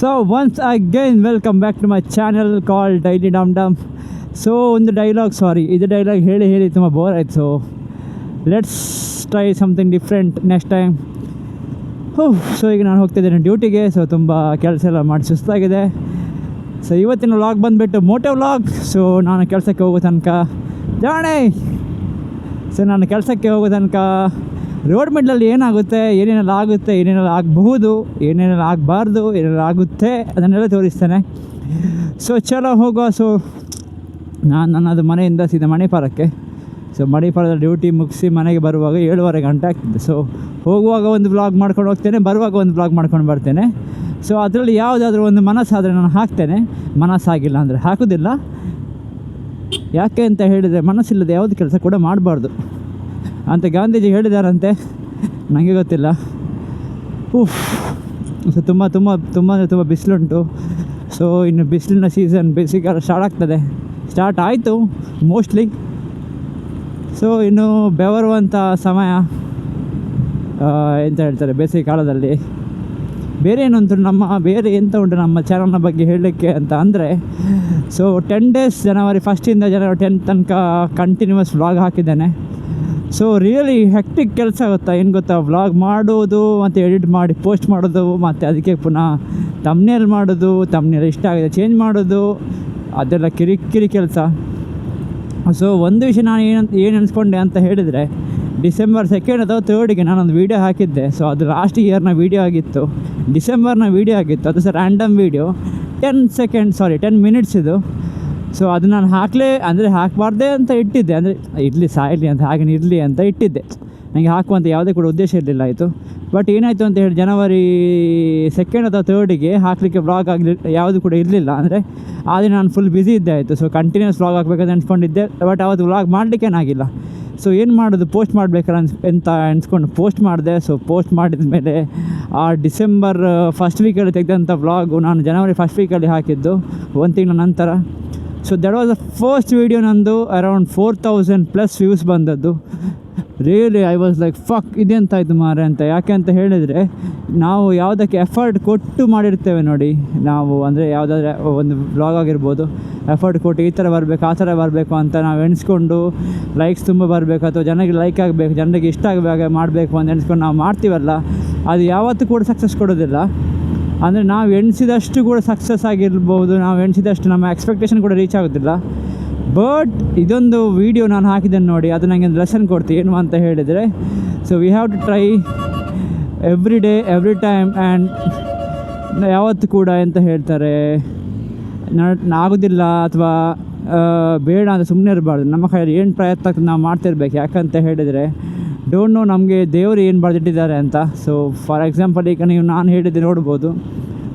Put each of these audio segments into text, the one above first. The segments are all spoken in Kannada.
So once again welcome back to my channel call daily dum dum so ಒಂದು ಡೈಲಾಗ್ ಸಾರಿ ಇದು ಡೈಲಾಗ್ ಹೇಳಿ ಹೇಳಿ ತುಂಬ ಬೋರ್ ಆಯ್ತು. So let's try something different next time ಹೋ ಸೊ ಈಗ ನಾನು ಹೋಗ್ತಿದ್ದೇನೆ ಡ್ಯೂಟಿಗೆ ಸೊ ತುಂಬ ಕೆಲಸ ಎಲ್ಲ ಮಾಡಿ ಸುಸ್ತಾಗಿದೆ. ಸೊ ಇವತ್ತಿನ ವ್ಲಾಗ್ ಬಂದುಬಿಟ್ಟು ಮೋಟೋ ವ್ಲಾಗ್ ಸೊ ನಾನು ಕೆಲಸಕ್ಕೆ ಹೋಗೋ ತನಕ, ಜಾಣೆ! ಸೊ ನಾನು ಕೆಲಸಕ್ಕೆ ಹೋಗೋ ತನಕ ರೋಡ್ ಮಿಡ್ಲಲ್ಲಿ ಏನಾಗುತ್ತೆ, ಏನೇನೆಲ್ಲ ಆಗುತ್ತೆ, ಏನೇನೆಲ್ಲ ಆಗಬಹುದು, ಏನೇನೆಲ್ಲ ಆಗಬಾರ್ದು ಏನೆಲ್ಲ ಆಗುತ್ತೆ ಅದನ್ನೆಲ್ಲ ತೋರಿಸ್ತೇನೆ. ಸೊ ಚಲೋ ಹೋಗುವ. ಸೊ ನಾನು ನನ್ನದು ಮನೆಯಿಂದ ಸೀದಾ ಮಣಿಪಾಲಕ್ಕೆ. ಸೊ ಮಣಿಪಾಲದ ಡ್ಯೂಟಿ ಮುಗಿಸಿ ಮನೆಗೆ ಬರುವಾಗ ಏಳುವರೆ ಗಂಟೆ ಆಗ್ತದೆ. ಸೊ ಹೋಗುವಾಗ ಒಂದು ಬ್ಲಾಗ್ ಮಾಡ್ಕೊಂಡು ಹೋಗ್ತೇನೆ, ಬರುವಾಗ ಒಂದು ಬ್ಲಾಗ್ ಮಾಡ್ಕೊಂಡು ಬರ್ತೇನೆ. ಸೊ ಅದರಲ್ಲಿ ಯಾವುದಾದ್ರೂ ಒಂದು ಮನಸ್ಸಾದರೆ ನಾನು ಹಾಕ್ತೇನೆ. ಮನಸ್ಸಾಗಿಲ್ಲ ಅಂದರೆ ಹಾಕೋದಿಲ್ಲ. ಯಾಕೆ ಅಂತ ಹೇಳಿದರೆ ಮನಸ್ಸಿಲ್ಲದೆ ಯಾವುದು ಕೆಲಸ ಕೂಡ ಮಾಡಬಾರ್ದು. ಅಂತ ಗಾಂಧೀಜಿ ಹೇಳಿದಾರಂತೆ. ನನಗೆ ಗೊತ್ತಿಲ್ಲ. ಊಫ್ ಸೊ ತುಂಬ ತುಂಬ ತುಂಬ ಅಂದರೆ ತುಂಬ ಬಿಸಿಲುಂಟು. ಸೊ ಇನ್ನು ಬಿಸಿಲಿನ ಸೀಸನ್ ಬೇಸಿಗೆಲ್ಲ ಸ್ಟಾರ್ಟ್ ಆಗ್ತದೆ. ಸ್ಟಾರ್ಟ್ ಆಯಿತು ಮೋಸ್ಟ್ಲಿ ಸೊ ಇನ್ನು ಬೆವರುವಂಥ ಸಮಯ ಎಂತ ಹೇಳ್ತಾರೆ ಬೇಸಿಗೆ ಕಾಲದಲ್ಲಿ. ಬೇರೆ ಏನುಂಟು ನಮ್ಮ, ಬೇರೆ ಎಂತ ಉಂಟು ನಮ್ಮ ಚಾನಲ್ನ ಬಗ್ಗೆ ಹೇಳಲಿಕ್ಕೆ ಅಂತ ಅಂದರೆ ಸೊ ಟೆನ್ ಡೇಸ್ ಜನವರಿ ಫಸ್ಟಿಂದ ಜನವರಿ ಟೆನ್ ತನಕ ಕಂಟಿನ್ಯೂಸ್ ವ್ಲಾಗ್ ಹಾಕಿದ್ದೇನೆ. ಸೊ ರಿಯಲಿ ಹೆಕ್ಟಿಕ್ ಕೆಲಸ ಆಗುತ್ತಾ. ಏನು ಗೊತ್ತಾ? ವ್ಲಾಗ್ ಮಾಡೋದು, ಮತ್ತು ಎಡಿಟ್ ಮಾಡಿ ಪೋಸ್ಟ್ ಮಾಡೋದು, ಮತ್ತು ಅದಕ್ಕೆ ಪುನಃ ತಮ್ನೇಲ್ ಮಾಡೋದು ತಮ್ನೇಲ್ ಇಷ್ಟ ಆಗಿದೆ ಚೇಂಜ್ ಮಾಡೋದು, ಅದೆಲ್ಲ ಕಿರಿಕಿರಿ ಕೆಲಸ. ಸೊ ಒಂದು ವಿಷಯ ನಾನು ಏನಂತ ಏನು ಅನ್ಸ್ಕೊಂಡೆ ಅಂತ ಹೇಳಿದರೆ ಡಿಸೆಂಬರ್ ಸೆಕೆಂಡ್ ಅಥವಾ ತರ್ಡಿಗೆ ನಾನೊಂದು ವೀಡಿಯೋ ಹಾಕಿದ್ದೆ. ಸೊ ಅದು ಲಾಸ್ಟ್ ಇಯರ್ನ ವೀಡಿಯೋ ಆಗಿತ್ತು. ಡಿಸೆಂಬರ್ನ ವೀಡಿಯೋ ಆಗಿತ್ತು. ಅದು sir random video ten second sorry ten minutes ಇದು. ಸೊ ಅದು ನಾನು ಹಾಕಲೇ, ಅಂದರೆ ಹಾಕಬಾರ್ದೆ ಅಂತ ಇಟ್ಟಿದ್ದೆ. ಅಂದರೆ ಇರಲಿ ಸಾಯಲಿ ಅಂತ, ಹಾಗೆ ಇರಲಿ ಅಂತ ಇಟ್ಟಿದ್ದೆ. ನನಗೆ ಹಾಕುವಂಥ ಯಾವುದೇ ಕೂಡ ಉದ್ದೇಶ ಇರಲಿಲ್ಲ ಆಯಿತು. ಬಟ್ ಏನಾಯಿತು ಅಂತ ಹೇಳಿ ಜನವರಿ ಸೆಕೆಂಡ್ ಅಥವಾ ತರ್ಡಿಗೆ ಹಾಕಲಿಕ್ಕೆ ಬ್ಲಾಗ್ ಆಗಲಿ, ಯಾವುದು ಕೂಡ ಇರಲಿಲ್ಲ. ಅಂದರೆ ಆದರೆ ನಾನು ಫುಲ್ ಬ್ಯುಸಿ ಇದ್ದೆ ಆಯಿತು. ಸೊ ಕಂಟಿನ್ಯೂಸ್ ವ್ಲಾಗ್ ಹಾಕ್ಬೇಕಂತ ಅನ್ಸ್ಕೊಂಡಿದ್ದೆ. ಬಟ್ ಅವತ್ತು ವ್ಲಾಗ್ ಮಾಡಲಿಕ್ಕೇನಾಗಿಲ್ಲ ಸೊ ಏನು ಮಾಡೋದು? ಪೋಸ್ಟ್ ಮಾಡಬೇಕಲ್ಲ ಅನ್ಸ್ ಅಂತ ಅನ್ಸ್ಕೊಂಡು ಪೋಸ್ಟ್ ಮಾಡಿದೆ. ಸೊ ಪೋಸ್ಟ್ ಮಾಡಿದ ಮೇಲೆ ಆ ಡಿಸೆಂಬರ್ ಫಸ್ಟ್ ವೀಕಲ್ಲಿ ತೆಗೆದಂಥ ವ್ಲಾಗು ನಾನು ಜನವರಿ ಫಸ್ಟ್ ವೀಕಲ್ಲಿ ಹಾಕಿದ್ದು. ಒಂದು ತಿಂಗಳ ನಂತರ. So that was the first video ನಂದು around four thousand plus views ಬಂದದ್ದು. Really I was like fuck ಇದೆಂತಾಯ್ತು ಮಾರೆ ಅಂತ? ಯಾಕೆ ಅಂತ ಹೇಳಿದರೆ, ನಾವು ಯಾವುದಕ್ಕೆ ಎಫರ್ಟ್ ಕೊಟ್ಟು ಮಾಡಿರ್ತೇವೆ ನೋಡಿ. ನಾವು ಅಂದರೆ ಯಾವುದಾದ್ರೆ ಒಂದು ಬ್ಲಾಗ್ ಆಗಿರ್ಬೋದು ಎಫರ್ಟ್ ಕೊಟ್ಟು ಈ ಥರ ಬರಬೇಕು, ಆ ಥರ ಬರಬೇಕು ಅಂತ ನಾವು ಎಣಿಸ್ಕೊಂಡು ಲೈಕ್ಸ್ ತುಂಬ ಬರಬೇಕು, ಅಥವಾ ಜನರಿಗೆ ಲೈಕ್ ಆಗಬೇಕು, ಜನರಿಗೆ ಇಷ್ಟ ಆಗಬೇಕು ಮಾಡಬೇಕು ಅಂತ ಎಣಿಸ್ಕೊಂಡು ನಾವು ಮಾಡ್ತೀವಲ್ಲ, ಅದು ಯಾವತ್ತೂ ಕೂಡ ಸಕ್ಸಸ್ ಕೊಡೋದಿಲ್ಲ. ಅಂದರೆ ನಾವು ಎಣಿಸಿದಷ್ಟು ಕೂಡ ಸಕ್ಸಸ್ ಆಗಿರ್ಬೋದು, ನಾವು ಎಣಿಸಿದಷ್ಟು ನಮ್ಮ ಎಕ್ಸ್ಪೆಕ್ಟೇಷನ್ ಕೂಡ ರೀಚ್ ಆಗೋದಿಲ್ಲ. ಬಟ್ ಇದೊಂದು ವಿಡಿಯೋ ನಾನು ಹಾಕಿದ್ದೇನೆ ನೋಡಿ, ಅದು ನನಗೆ ಒಂದು ಲೆಸನ್ ಕೊಡ್ತೀವಿ ಏನು ಅಂತ ಹೇಳಿದರೆ so we have to try every day every time and ಯಾವತ್ತು ಕೂಡ ಎಂತ ಹೇಳ್ತಾರೆ ಆಗೋದಿಲ್ಲ ಅಥವಾ ಬೇಡ ಅಂತ ಸುಮ್ಮನೆ ಇರಬಾರ್ದು. ನಮ್ಮ ಕೈಯಲ್ಲಿ ಏನು ಪ್ರಯತ್ನ ನಾವು ಮಾಡ್ತಿರ್ಬೇಕು, ಯಾಕಂತ ಹೇಳಿದರೆ ಡೋಂಟ್ ನೋ ನಮಗೆ ದೇವರು ಏನು ಬರೆದಿಟ್ಟಿದ್ದಾರೆ ಅಂತ. ಸೊ ಫಾರ್ ಎಕ್ಸಾಂಪಲ್ ಈಗ ನೀವು ನಾನು ಹೇಳಿದ್ದೆ ನೋಡ್ಬೋದು.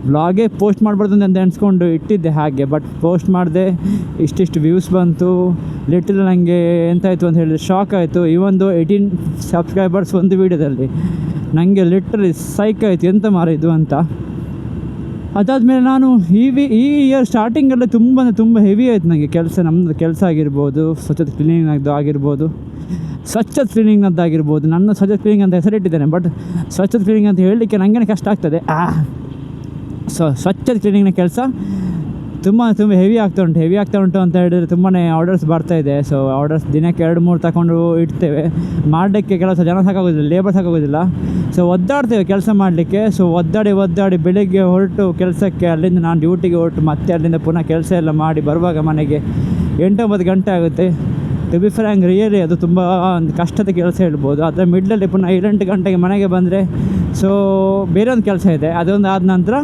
ವ್ಲಾಗೇ ಪೋಸ್ಟ್ ಮಾಡಬಾರ್ದು ಅಂತ ಅನ್ಸ್ಕೊಂಡು ಇಟ್ಟಿದ್ದೆ ಹಾಗೆ ಬಟ್ ಪೋಸ್ಟ್ ಮಾಡಿದೆ, ಇಷ್ಟಿಷ್ಟು ವ್ಯೂಸ್ ಬಂತು. ಲಿಟಲ್ ನನಗೆ ಎಂತಾಯಿತು ಅಂತ ಹೇಳಿದ್ರೆ ಶಾಕ್ ಆಯಿತು. ಈ ಒಂದು ಏಯ್ಟೀನ್ ಸಬ್ಸ್ಕ್ರೈಬರ್ಸ್ ಒಂದು ವೀಡಿಯೋದಲ್ಲಿ ನನಗೆ ಲಿಟ್ರಲಿ ಸೈಕ್ ಆಯಿತು, ಎಂತ ಮಾರಿದ್ದು ಅಂತ. ಅದಾದಮೇಲೆ ನಾನು ಈ ವಿ, ಈ ಇಯರ್ ಸ್ಟಾರ್ಟಿಂಗಲ್ಲೇ ತುಂಬ ತುಂಬ ಹೆವಿ ಆಯಿತು ನನಗೆ ಕೆಲಸ ನಮ್ಮದು ಕೆಲಸ ಆಗಿರ್ಬೋದು, ಸ್ವಚ್ಛತೆ ಕ್ಲೀನಿಂಗ್ ಆಗಿರ್ಬೋದು. ಸ್ವಚ್ಛತೆ ಫೀಲಿಂಗ್ನದ್ದಾಗಿರ್ಬೋದು ನನ್ನ ಸ್ವಚ್ಛತೆ ಕ್ಲೀನಿಂಗ್ ಅಂತ ಹೆಸರಿಟ್ಟಿದ್ದೇನೆ. ಬಟ್ ಸ್ವಚ್ಛ ಕ್ಲೀನಿಂಗ್ ಅಂತ ಹೇಳಲಿಕ್ಕೆ ನನಗೇನೆ ಕಷ್ಟ ಆಗ್ತದೆ. ಸೊ, ಸ್ವಚ್ಛ ಕ್ಲೀನಿಂಗ್ನ ಕೆಲಸ ತುಂಬ ತುಂಬ ಹೆವಿ ಆಗ್ತಾ ಉಂಟು. ಹೆವಿ ಆಗ್ತಾ ಉಂಟು ಅಂತ ಹೇಳಿದರೆ ತುಂಬಾ ಆರ್ಡರ್ಸ್ ಬರ್ತಾ ಇದೆ. ಸೊ ಆರ್ಡರ್ಸ್ ದಿನಕ್ಕೆ ಎರಡು, ಮೂರು ತಗೊಂಡು ಇಡ್ತೇವೆ. ಮಾಡಲಿಕ್ಕೆ ಕೆಲಸ ಜನ ಸಾಕಾಗೋದಿಲ್ಲ ಲೇಬರ್ ಸಾಕಾಗೋದಿಲ್ಲ. ಸೊ ಒದ್ದಾಡ್ತೇವೆ ಕೆಲಸ ಮಾಡಲಿಕ್ಕೆ. ಸೊ ಒದ್ದಾಡಿ ಒದ್ದಾಡಿ ಬೆಳಿಗ್ಗೆ ಹೊರಟು ಕೆಲಸಕ್ಕೆ ಅಲ್ಲಿಂದ ನಾನು ಡ್ಯೂಟಿಗೆ ಹೊರಟು ಮತ್ತೆ ಅಲ್ಲಿಂದ ಪುನಃ ಕೆಲಸ ಎಲ್ಲ ಮಾಡಿ ಬರುವಾಗ ಮನೆಗೆ ಎಂಟೊಂಬತ್ತು ಗಂಟೆ ಆಗುತ್ತೆ. ಟು ಬಿ ಫ್ರ್ಯಾಂಕ್ ರಿಯಲಿ ಅದು ತುಂಬ ಒಂದು ಕಷ್ಟದ ಕೆಲಸ ಹೇಳ್ಬೋದು. ಅದರ ಮಿಡ್ಲಲ್ಲಿ ಪುನಃ ಏಳೆಂಟು ಗಂಟೆಗೆ ಮನೆಗೆ ಬಂದರೆ ಸೊ ಬೇರೆ ಒಂದು ಕೆಲಸ ಇದೆ. ಅದೊಂದು ಆದ ನಂತರ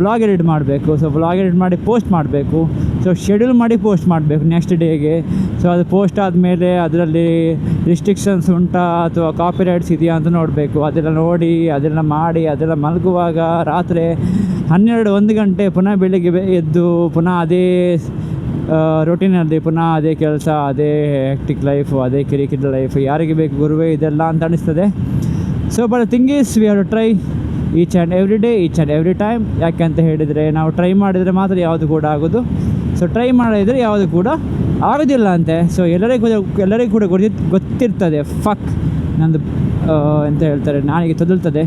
ವ್ಲಾಗ್ ಎಡಿಟ್ ಮಾಡಬೇಕು. ಸೊ ವ್ಲಾಗ್ ಎಡಿಟ್ ಮಾಡಿ ಪೋಸ್ಟ್ ಮಾಡಬೇಕು. ಸೊ ಶೆಡ್ಯೂಲ್ ಮಾಡಿ ಪೋಸ್ಟ್ ಮಾಡಬೇಕು ನೆಕ್ಸ್ಟ್ ಡೇಗೆ ಸೊ ಅದು ಪೋಸ್ಟ್ ಆದಮೇಲೆ ಅದರಲ್ಲಿ ರಿಸ್ಟ್ರಿಕ್ಷನ್ಸ್ ಉಂಟಾ ಅಥವಾ ಕಾಪಿ ರೈಟ್ಸ್ ಇದೆಯಾ ಅಂತ ನೋಡಬೇಕು. ಅದೆಲ್ಲ ನೋಡಿ, ಅದೆಲ್ಲ ಮಾಡಿ, ಅದೆಲ್ಲ ಮಲಗುವಾಗ ರಾತ್ರಿ ಹನ್ನೆರಡು ಒಂದು ಗಂಟೆ ಪುನಃ ಬೆಳಿಗ್ಗೆ ಎದ್ದು ಪುನಃ ಅದೇ ರೊಟೀನಲ್ಲಿ ಪುನಃ ಅದೇ ಕೆಲಸ, ಅದೇ ಹೆಕ್ಟಿಕ್ ಲೈಫು ಅದೇ ಕಿರಿಕಿರಿ ಲೈಫ್ ಯಾರಿಗೆ ಬೇಕು ಗುರುವೇ ಇದೆಲ್ಲ ಅಂತ ಅನಿಸ್ತದೆ. So but thing is we have try each and every day each and every time ಯಾಕೆ ಅಂತ ಹೇಳಿದರೆ, ನಾವು ಟ್ರೈ ಮಾಡಿದರೆ ಮಾತ್ರ ಯಾವುದು ಕೂಡ ಆಗೋದು. ಸೊ ಟ್ರೈ ಮಾಡಿದರೆ ಯಾವುದು ಕೂಡ ಆಗೋದಿಲ್ಲ ಅಂತೆ. ಸೊ ಎಲ್ಲರಿಗೂ ಎಲ್ಲರಿಗೂ ಕೂಡ ಗೊತ್ತಿ ಗೊತ್ತಿರ್ತದೆ. ಫಕ್ ನಂದು ಎಂತ ಹೇಳ್ತಾರೆ ನಾಲಿಗೆ ತೊದಲ್ತದೆ.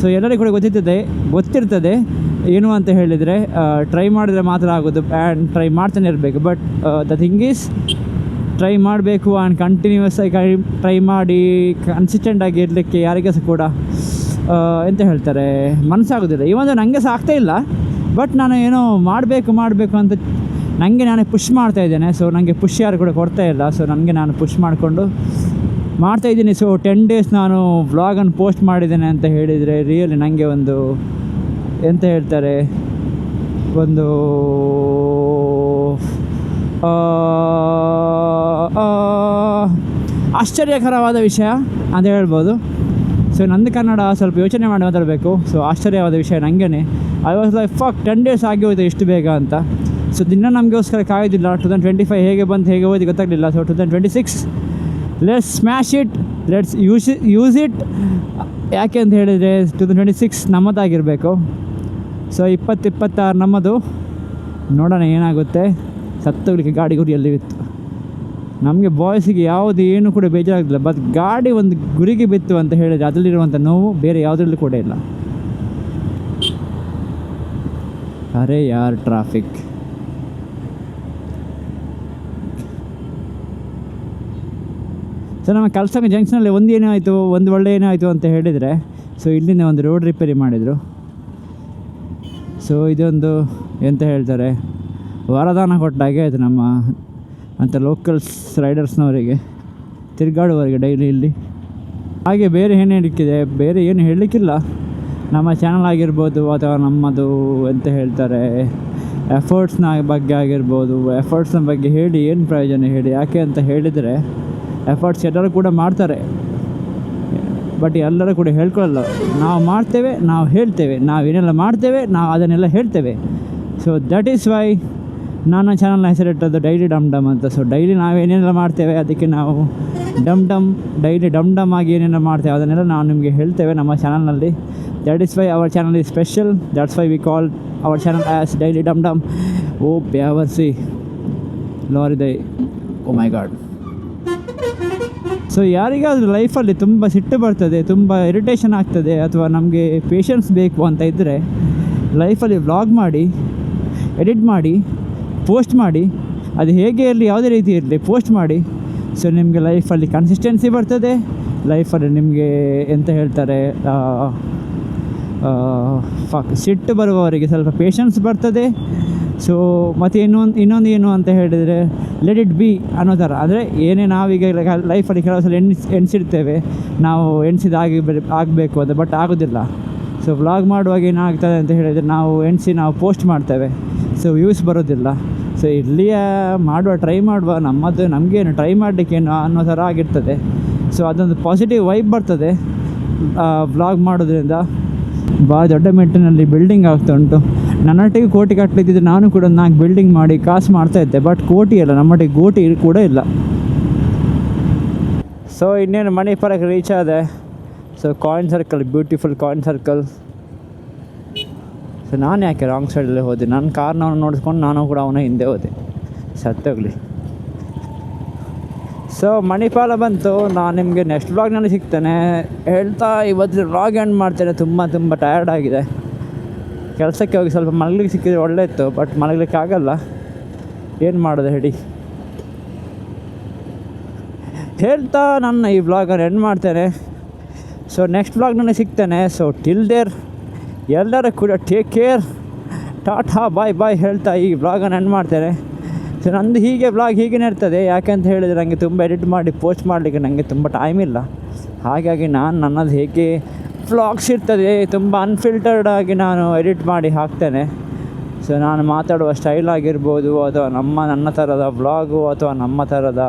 ಸೊ ಎಲ್ಲರಿಗೂ ಕೂಡ ಗೊತ್ತಿರ್ತದೆ ಗೊತ್ತಿರ್ತದೆ. ಏನು ಅಂತ ಹೇಳಿದರೆ ಟ್ರೈ ಮಾಡಿದರೆ ಮಾತ್ರ ಆಗೋದು ಆ್ಯಂಡ್ ಟ್ರೈ ಮಾಡ್ತಾನೆ ಇರಬೇಕು. But the thing is try ಮಾಡಬೇಕು ಆ್ಯಂಡ್ ಕಂಟಿನ್ಯೂಸ್ ಆಗಿ ಟ್ರೈ ಮಾಡಿ ಕನ್ಸಿಸ್ಟೆಂಟ್ ಆಗಿ ಇರಲಿಕ್ಕೆ ಯಾರಿಗೆ ಸಹ ಕೂಡ ಎಂತ ಹೇಳ್ತಾರೆ, ಮನಸ್ಸಾಗೋದಿಲ್ಲ. ಇವೊಂದು ನನಗೆ ಸಹ ಆಗ್ತಾ ಇಲ್ಲ ಬಟ್ ನಾನು ಏನೋ ಮಾಡಬೇಕು ಮಾಡಬೇಕು ಅಂತ ನನಗೆ ನಾನೇ ಪುಷ್ ಮಾಡ್ತಾ ಇದ್ದೇನೆ. ಸೊ ನನಗೆ ಪುಷ್ ಯಾರು ಕೂಡ ಕೊಡ್ತಾ ಇಲ್ಲ. ಸೊ ನನಗೆ ನಾನು ಪುಷ್ ಮಾಡಿಕೊಂಡು ಮಾಡ್ತಾ ಇದ್ದೀನಿ. ಸೊ ಟೆನ್ ಡೇಸ್ ನಾನು ವ್ಲಾಗನ್ನು ಪೋಸ್ಟ್ ಮಾಡಿದ್ದೇನೆ ಅಂತ ಹೇಳಿದರೆ ರಿಯಲಿ ನನಗೆ ಒಂದು ಎಂತ ಹೇಳ್ತಾರೆ? ಒಂದು ಆಶ್ಚರ್ಯಕರವಾದ ವಿಷಯ ಅಂತ ಹೇಳ್ಬೋದು. ಸೊ ನಂದು ಕನ್ನಡ ಸ್ವಲ್ಪ ಯೋಚನೆ ಮಾಡಿ ಮಾತಾಡಬೇಕು. ಸೊ ಆಶ್ಚರ್ಯವಾದ ವಿಷಯ ನನಗೇನೆ I was like fuck ten days ಆಗಿ ಹೋಯ್ತು ಎಷ್ಟು ಬೇಗ ಅಂತ. ಸೊ ದಿನ ನಮಗೋಸ್ಕರ ಕಾಯೋದಿಲ್ಲ. ಟು ತೌಸಂಡ್ ಟ್ವೆಂಟಿ ಫೈವ್ ಹೇಗೆ ಬಂತು, ಹೇಗೆ ಹೋಯ್ತು ಗೊತ್ತಾಗಲಿಲ್ಲ. So two thousand twenty six let's smash it let's use use it ಯಾಕೆ ಅಂತ ಹೇಳಿದರೆ ಟು ತೌಸಂಡ್ ಟ್ವೆಂಟಿ ಸಿಕ್ಸ್ ನಮ್ಮದಾಗಿರಬೇಕು. ಸೊ ಇಪ್ಪತ್ತು ಇಪ್ಪತ್ತಾರು ನಮ್ಮದು. ನೋಡೋಣ ಏನಾಗುತ್ತೆ. ಸತ್ತೋಗ್ಲಿಕ್ಕೆ ಗಾಡಿ ಗುರಿಯಲ್ಲಿ ಬಿತ್ತು. ನಮಗೆ ಬಾಯ್ಸಿಗೆ ಯಾವುದು ಏನು ಕೂಡ ಬೇಜಾರಾಗಲಿಲ್ಲ ಬಟ್ ಗಾಡಿ ಒಂದು ಗುರಿಗೆ ಬಿತ್ತು ಅಂತ ಹೇಳಿದರೆ ಅದರಲ್ಲಿರುವಂಥ ನೋವು ಬೇರೆ ಯಾವುದರಲ್ಲೂ ಕೂಡ ಇಲ್ಲ. ಅರೆ ಯಾರ್ ಟ್ರಾಫಿಕ್ ಸೊ ನಮ್ಮ ಕಲ್ಸಂಗ ಜಂಕ್ಷನಲ್ಲಿ ಒಂದು ಏನಾಯಿತು ಒಂದು ಒಳ್ಳೆ ಏನಾಯಿತು ಅಂತ ಹೇಳಿದರೆ ಸೊ ಇಲ್ಲಿಂದ ಒಂದು ರೋಡ್ ರಿಪೇರಿ ಮಾಡಿದರು. ಸೊ ಇದೊಂದು ಎಂತ ಹೇಳ್ತಾರೆ, ವರದಾನ ಕೊಟ್ಟಾಗೆ ಆಯಿತು ನಮ್ಮ ಅಂತ ಲೋಕಲ್ಸ್ ರೈಡರ್ಸ್ನವರಿಗೆ ತಿರುಗಾಡುವವರಿಗೆ ಡೈಲಿ ಇಲ್ಲಿ. ಹಾಗೆ ಬೇರೆ ಏನು ಹೇಳಿಕ್ಕಿದೆ, ಬೇರೆ ಏನು ಹೇಳಲಿಕ್ಕಿಲ್ಲ. ನಮ್ಮ ಚಾನಲ್ ಆಗಿರ್ಬೋದು ಅಥವಾ ನಮ್ಮದು ಎಂತ ಹೇಳ್ತಾರೆ ಎಫರ್ಟ್ಸ್ನ ಬಗ್ಗೆ ಆಗಿರ್ಬೋದು ಎಫರ್ಟ್ಸ್ನ ಬಗ್ಗೆ ಹೇಳಿ ಏನು ಪ್ರಯೋಜನ ಹೇಳಿ, ಯಾಕೆ ಅಂತ ಹೇಳಿದರೆ ಎಫರ್ಟ್ಸ್ ಎಲ್ಲರೂ ಕೂಡ ಮಾಡ್ತಾರೆ. ಬಟ್ ಎಲ್ಲರೂ ಕೂಡ ಹೇಳ್ಕೊಳ್ಳಲ್ಲ. ನಾವು ಮಾಡ್ತೇವೆ, ನಾವು ಹೇಳ್ತೇವೆ. ನಾವು ಏನೆಲ್ಲ ಮಾಡ್ತೇವೆ, ನಾವು ಅದನ್ನೆಲ್ಲ ಹೇಳ್ತೇವೆ. ಸೊ ದಟ್ ಈಸ್ ವೈ ನನ್ನ ಚಾನಲ್ನ ಹೆಸರಿಟ್ಟದ್ದು ಡೈಲಿ ಡಮ್ ಡಮ್ ಅಂತ. ಸೊ ಡೈಲಿ ನಾವು ಏನೇನೆಲ್ಲ ಮಾಡ್ತೇವೆ, ಅದಕ್ಕೆ ನಾವು ಡಮ್ ಡಮ್ ಡೈಲಿ ಡಮ್ ಡಮ್ ಆಗಿ ಏನೇನು ಮಾಡ್ತೇವೆ, ಅದನ್ನೆಲ್ಲ ನಾವು ನಿಮಗೆ ಹೇಳ್ತೇವೆ ನಮ್ಮ ಚಾನಲ್ನಲ್ಲಿ that is why our channel is special that's why we call our channel as daily dum dum oh ಪ್ಯಾವರ್ಸಿ lorry ದೈ ಓ ಮೈ ಗಾಡ್ ಸೊ ಯಾರಿಗಾದರೂ ಲೈಫಲ್ಲಿ ತುಂಬ ಸಿಟ್ಟು ಬರ್ತದೆ, ತುಂಬ ಇರಿಟೇಷನ್ ಆಗ್ತದೆ, ಅಥವಾ ನಮಗೆ ಪೇಷನ್ಸ್ ಬೇಕು ಅಂತ ಇದ್ದರೆ ಲೈಫಲ್ಲಿ ವ್ಲಾಗ್ ಮಾಡಿ ಎಡಿಟ್ ಮಾಡಿ ಪೋಸ್ಟ್ ಮಾಡಿ, ಅದು ಹೇಗೆ ಇರಲಿ, ಯಾವುದೇ ರೀತಿ ಇರಲಿ ಪೋಸ್ಟ್ ಮಾಡಿ. ಸೊ ನಿಮಗೆ ಲೈಫಲ್ಲಿ ಕನ್ಸಿಸ್ಟೆನ್ಸಿ ಬರ್ತದೆ ಲೈಫಲ್ಲಿ ನಿಮಗೆ ಎಂತ ಹೇಳ್ತಾರೆ ಸಿಟ್ಟು ಬರುವವರಿಗೆ ಸ್ವಲ್ಪ ಪೇಷನ್ಸ್ ಬರ್ತದೆ. ಸೊ ಮತ್ತು ಇನ್ನೊಂದು ಇನ್ನೊಂದು ಏನು ಅಂತ ಹೇಳಿದರೆ ಲೆಟ್ ಇಟ್ ಬಿ ಅನ್ನೋ ಥರ ಅಂದರೆ ಏನೇ ನಾವೀಗ ಲೈಫಲ್ಲಿ ಕೆಲವು ಸಲ ಎಣಿಸ್ ಎಣಿಸಿರ್ತೇವೆ ನಾವು ಎಣಿಸಿದ ಆಗಿ ಆಗಬೇಕು ಅಂತ ಬಟ್ ಆಗೋದಿಲ್ಲ. ಸೊ ವ್ಲಾಗ್ ಮಾಡುವಾಗ ಏನಾಗ್ತದೆ ಅಂತ ಹೇಳಿದರೆ ನಾವು ಎಣಿಸಿ ನಾವು ಪೋಸ್ಟ್ ಮಾಡ್ತೇವೆ. ಸೊ ವ್ಯೂಸ್ ಬರೋದಿಲ್ಲ. ಸೊ ಇಲ್ಲಿಯ ಮಾಡುವ ಟ್ರೈ ಮಾಡುವ, ನಮ್ಮದು, ನಮಗೇನು ಟ್ರೈ ಮಾಡಲಿಕ್ಕೇನು ಅನ್ನೋ ಥರ ಆಗಿರ್ತದೆ. ಸೊ ಅದೊಂದು ಪಾಸಿಟಿವ್ ವೈಬ್ ಬರ್ತದೆ. ವ್ಲಾಗ್ ಮಾಡೋದ್ರಿಂದ ಭಾಳ ದೊಡ್ಡ ಮೆಟ್ಟಿನಲ್ಲಿ ಬಿಲ್ಡಿಂಗ್ ಆಗ್ತಾ ಉಂಟು. ನನ್ನೊಟ್ಟಿಗೆ ಕೋಟಿ ಕಟ್ಟಲಿದ್ದಿದ್ದು ನಾನು ಕೂಡ ನಾಲ್ಕು ಬಿಲ್ಡಿಂಗ್ ಮಾಡಿ ಕಾಸು ಮಾಡ್ತಾ ಇದ್ದೆ ಬಟ್ ಕೋಟಿ ಇಲ್ಲ ನಮ್ಮೊಟ್ಟಿಗೆ ಕೋಟಿ ಕೂಡ ಇಲ್ಲ. ಸೊ ಇನ್ನೇನು ಮಣಿಪುರಕ್ಕೆ ರೀಚ್ ಆದೆ. So coin circle beautiful coin circle so ನಾನು ಯಾಕೆ ರಾಂಗ್ ಸೈಡಲ್ಲೇ ಹೋದೆ? ನನ್ನ ಕಾರ್ನವನು ನೋಡಿಸ್ಕೊಂಡು ನಾನು ಕೂಡ ಅವನ ಹಿಂದೆ ಹೋದೆ. ಸತ್ತೋಗ್ಲಿ ಸೊ ಮಣಿಪಾಲ ಬಂತು. ನಾನು ನಿಮಗೆ ನೆಕ್ಸ್ಟ್ ವ್ಲಾಗ್ನಲ್ಲಿ ಸಿಗ್ತೇನೆ. ಹೇಳ್ತಾ ಇವತ್ತು ವ್ಲಾಗ್ ಎಂಡ್ ಮಾಡ್ತೇನೆ. ತುಂಬ ತುಂಬ ಟಯರ್ಡ್ ಆಗಿದೆ. ಕೆಲಸಕ್ಕೆ ಹೋಗಿ ಸ್ವಲ್ಪ ಮಲಗಲಿಕ್ಕೆ ಸಿಕ್ಕಿದ್ರೆ ಒಳ್ಳೆ ಇತ್ತು ಬಟ್ ಮಲಗಲಿಕ್ಕೆ ಆಗಲ್ಲ. ಏನು ಮಾಡೋದು ಹೇಳಿ? ಹೇಳ್ತಾ ನನ್ನ ಈ ವ್ಲಾಗನ್ನು ಎಂಡ್ ಮಾಡ್ತೇನೆ. ಸೊ ನೆಕ್ಸ್ಟ್ ವ್ಲಾಗ್ನಲ್ಲಿ ಸಿಗ್ತೇನೆ. ಸೊ ಟಿಲ್ ದೇರ್ ಎಲ್ಲರೂ ಕೂಡ take care tata bye bye ಹೇಳ್ತಾ ಈ ವ್ಲಾಗನ್ನು ಎಂಡ್ ಮಾಡ್ತೇನೆ. ಸೊ ನಂದು ಹೀಗೆ ಬ್ಲಾಗ್ ಹೀಗೇ ಇರ್ತದೆ ಯಾಕೆಂತ ಹೇಳಿದರೆ ನನಗೆ ತುಂಬ ಎಡಿಟ್ ಮಾಡಿ ಪೋಸ್ಟ್ ಮಾಡಲಿಕ್ಕೆ ನನಗೆ ತುಂಬ ಟೈಮ್ ಇಲ್ಲ. ಹಾಗಾಗಿ ನಾನು ನನ್ನದು ಹೇಗೆ ವ್ಲಾಗ್ಸ್ ಇರ್ತದೆ, ತುಂಬ ಅನ್ಫಿಲ್ಟರ್ಡಾಗಿ ನಾನು ಎಡಿಟ್ ಮಾಡಿ ಹಾಕ್ತೇನೆ. ಸೊ ನಾನು ಮಾತಾಡುವ ಸ್ಟೈಲ್ ಆಗಿರ್ಬೋದು, ಅಥವಾ ನಮ್ಮ, ನನ್ನ ಥರದ ವ್ಲಾಗು ಅಥವಾ ನಮ್ಮ ಥರದ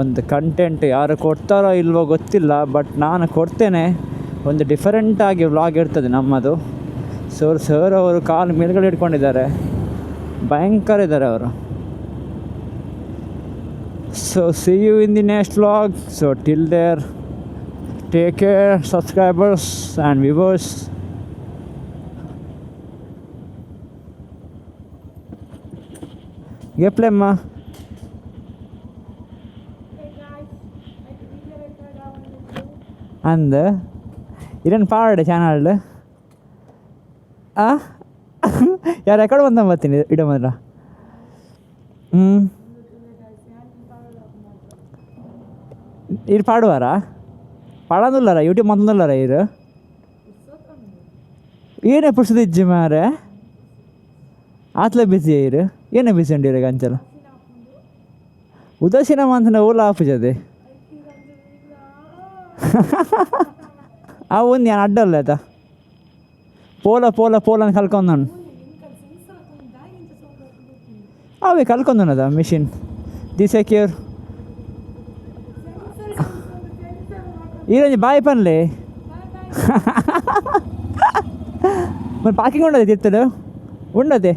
ಒಂದು ಕಂಟೆಂಟ್ ಯಾರು ಕೊಡ್ತಾರೋ ಇಲ್ವೋ ಗೊತ್ತಿಲ್ಲ ಬಟ್ ನಾನು ಕೊಡ್ತೇನೆ. ಒಂದು ಡಿಫರೆಂಟಾಗಿ ವ್ಲಾಗ್ ಇರ್ತದೆ ನಮ್ಮದು. ಸೊ ಸರ್ ಅವರು ಕಾಲು ಮೇಲ್ಗಡೆ ಇಟ್ಕೊಂಡಿದ್ದಾರೆ. ಭಯಂಕರ ಇದ್ದಾರೆ ಅವರು. So see you in the next vlog so till there Take care, subscribers and viewers. Get play, ma. அந்த இரன் பாடு சேனலில் ஆ யார் ரெக்கார்டு வந்தான் பார்த்து இடம் வந்துடா ம் இது பாடுவாரா പടമൊന്നുമില്ലറ യൂട്യൂബ് മൊത്തമൊന്നുമില്ലറ ഇത് ಏನೇ ಪುಡ್ಸದಿಜ್ಜಿ ಮಾರೆ? ಆತ್ಲೆ ಬಿಸಿ ಇರು. ಏನೇ ಬಿಸಿ ಉಂಡಿರ ಕಂಚಲ ಉದಾಸೀನ ಮಾಂತನ ಓಲ ಆಪಿಸದೆ ಆ ಒಂದು ನಾನು ಅಡ್ಡಲ್ಲ ಆಯ್ತಾ? ಪೋಲ ಪೋಲ ಪೋಲ ಅಂತ ಕಲ್ಕೊಂಡು ಅವೇ ಕಲ್ಕೊಂಡು ಅದ ಮಿಷಿನ್ ದಿ ಸೆಕ್ಯೂರ್ ఈరోజు బాయ్ పనులే మరి పార్కింగ్ ఉండదు తిత్తడు ఉండదు